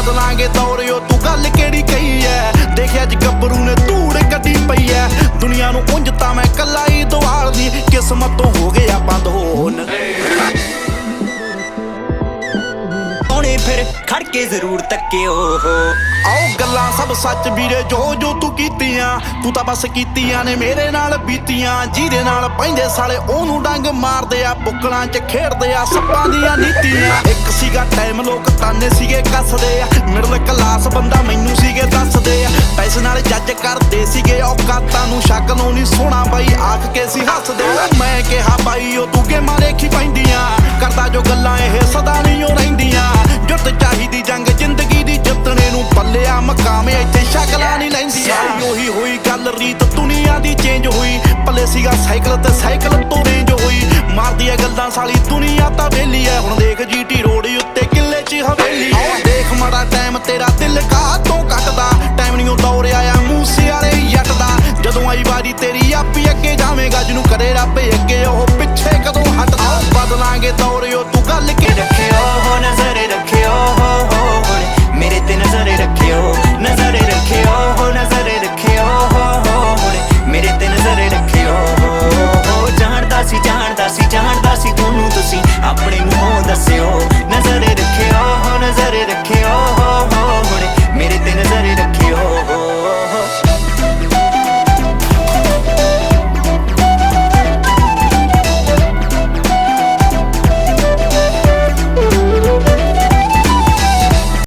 ਬਦਲਾਂਗੇ ਦੌਰਿਓ ਤੂੰ ਗੱਲ ਕਿਹੜੀ ਕਹੀ ਐ? ਦੇਖਿਆ ਅੱਜ ਗੱਭਰੂ ਨੇ ਧੂੜ ਕੱਢੀ ਪਈ ਐ। ਦੁਨੀਆ ਨੂੰ ਉਂਝ ਤਾਂ ਮੈਂ ਕੱਲਾ ਹੀ ਦਵਾਲਦੀ ਕਿਸਮਤ ਤੋਂ ਹੋ ਗਏ ਫਿਰ ਖੜ ਕੇ ਜ਼ਰੂਰ ਤੱਕਿਓ ਆਓ ਗੱਲਾਂ ਸਭ ਸੱਚ ਵੀਰੇ, ਜੋ ਜੋ ਤੂੰ ਕੀਤੀਆਂ, ਤੂੰ ਤਾਂ ਬਸ ਕੀਤੀਆਂ ਨੇ ਮੇਰੇ ਨਾਲ ਬੀਤੀਆਂ, ਜਿਹਦੇ ਨਾਲ ਪੈਂਦੇ ਸਾਲੇ ਉਹਨੂੰ ਡੰਗ ਮਾਰਦੇ ਆ, ਬੁੱਕਲਾਂ 'ਚ ਖੇਡਦੇ ਆ, ਸੱਪਾਂ ਦੀਆਂ ਨੀਤੀਆਂ। ਇੱਕ ਸੀਗਾ ਟਾਈਮ ਲੋਕ ਤਾਨੇ ਸੀਗੇ ਕੱਸਦੇ ਆ ਮਿਡਲ ਕਲਾਸ ਬੰਦਾ ਮੈਨੂੰ ਸੀਗੇ ਦੱਸਦੇ ਆ। ਪੈਸੇ ਨਾਲ ਜੱਜ ਕਰਦੇ ਸੀਗੇ, ਔਕਾਤਾਂ ਨੂੰ ਸ਼ੱਕ ਨੂੰ ਨਹੀਂ ਸੋਹਣਾ ਬਾਈ, ਆਖ ਕੇ ਸੀ ਹੱਸਦੇ। ਮੈਂ ਕਿਹਾ ਬਾਈ, ਉਹ ਤੂੰ ਗੇਮਾਂ ਦੇਖੀ ਪੈਂਦੀਆਂ। ਕਰਦਾ ਜੋ ਗੱਲਾਂ ਇਹ ਸਦਾ ਨਹੀਂ ਚੱਲ ਰੀਤ ਦੁਨੀਆ ਦੀ ਚੇਂਜ ਹੋਈ। ਪੱਲੇ ਸੀਗਾ ਸਾਈਕਲ ਤੇ ਸਾਈਕਲ ਤੋਂ ਰੇਂਜ ਹੋਈ। ਮਾਰਦੀ ਐ ਗੱਲਾਂ ਸਾਲੀ ਦੁਨੀਆ ਤਾਂ ਵੇਲੀ ਐ। ਹੁਣ ਦੇਖ ਜੀਟੀ ਰੋਡ ਉੱਤੇ ਕਿੱਲੇ 'ਚ ਹਵੇਲੀ ਐ। ਦੇਖ ਮਾੜਾ ਟਾਈਮ ਤੇਰਾ ਦਿਲ ਕਾ ਤੋਂ ਕੱਟਦਾ ਟਾਈਮ ਨਹੀਂ ਦੌੜਿਆ ਆ ਮੂਸੇ ਵਾਲੇ ਜੱਟ ਦਾ ਜਦੋਂ ਆਈ ਵਾਰੀ ਤੇਰੀ ਆਪੀ ਅੱਗੇ ਜਾਵੇਂਗਾ, ਜਿਹਨੂੰ ਕਰੇ ਰੱਬ ਅੱਗੇ, ਉਹ